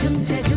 tumcha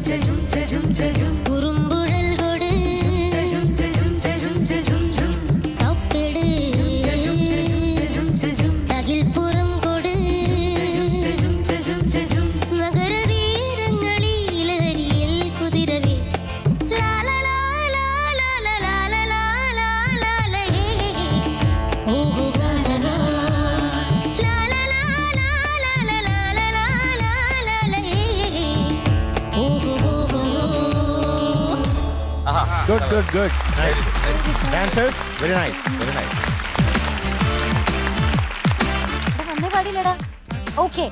ఉంచె ఉంచె good good good dancers very nice very nice നന്നേ പാടിയില്ലടാ okay